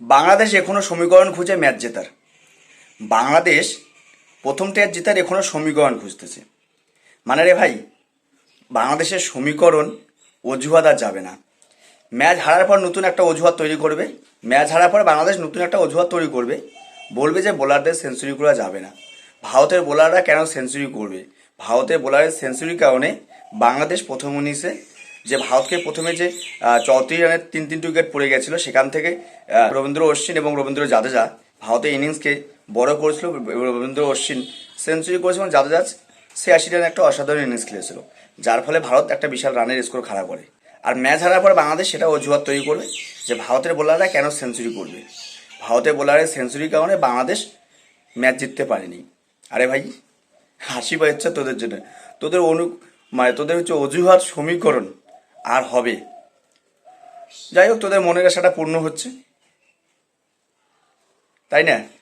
বাংলাদেশ এখনও সমীকরণ খুঁজে ম্যাচ জেতার। বাংলাদেশ প্রথম টেস্ট জেতার এখনও সমীকরণ খুঁজতেছে। মানে রে ভাই, বাংলাদেশের সমীকরণ অজুহাত আর যাবে না। ম্যাচ হারার পর নতুন একটা অজুহাত তৈরি করবে। ম্যাচ হারার পর বাংলাদেশ নতুন একটা অজুহাত তৈরি করবে। বলবে যে বোলারদের সেঞ্চুরি করা যাবে না। ভারতের বোলাররা কেন সেঞ্চুরি করবে? ভারতের বোলারের সেঞ্চুরির কারণে বাংলাদেশ প্রথম ইনিংসে যে ভারতকে প্রথমে যে চৌত্রিশ রানের তিন তিনটি উইকেট পড়ে গেছিল, সেখান থেকে রবীন্দ্র অশ্বিন এবং রবীন্দ্র জাদেজা ভারতের ইনিংসকে বড় করেছিল। রবীন্দ্র অশ্বিন সেঞ্চুরি করেছিল এবং জাদেজা ছিয়াশি রানের একটা অসাধারণ ইনিংস খেলেছিল। যার ফলে ভারত একটা বিশাল রানের স্কোর খারাপ করে। আর ম্যাচ হারার পর বাংলাদেশ সেটা অজুহাত তৈরি করবে যে ভারতের বোলাররা কেন সেঞ্চুরি করবে। ভারতের বোলারের সেঞ্চুরির কারণে বাংলাদেশ ম্যাচ জিততে পারেনি। আরে ভাই, হাসি পাচ্ছে তোদের জন্য। তোদের অনু মানে তোদের হচ্ছে অজুহাত সমীকরণ। আর হবে। যাই হোক তোদের মনের আশাটা পূর্ণ হচ্ছে। তাই না?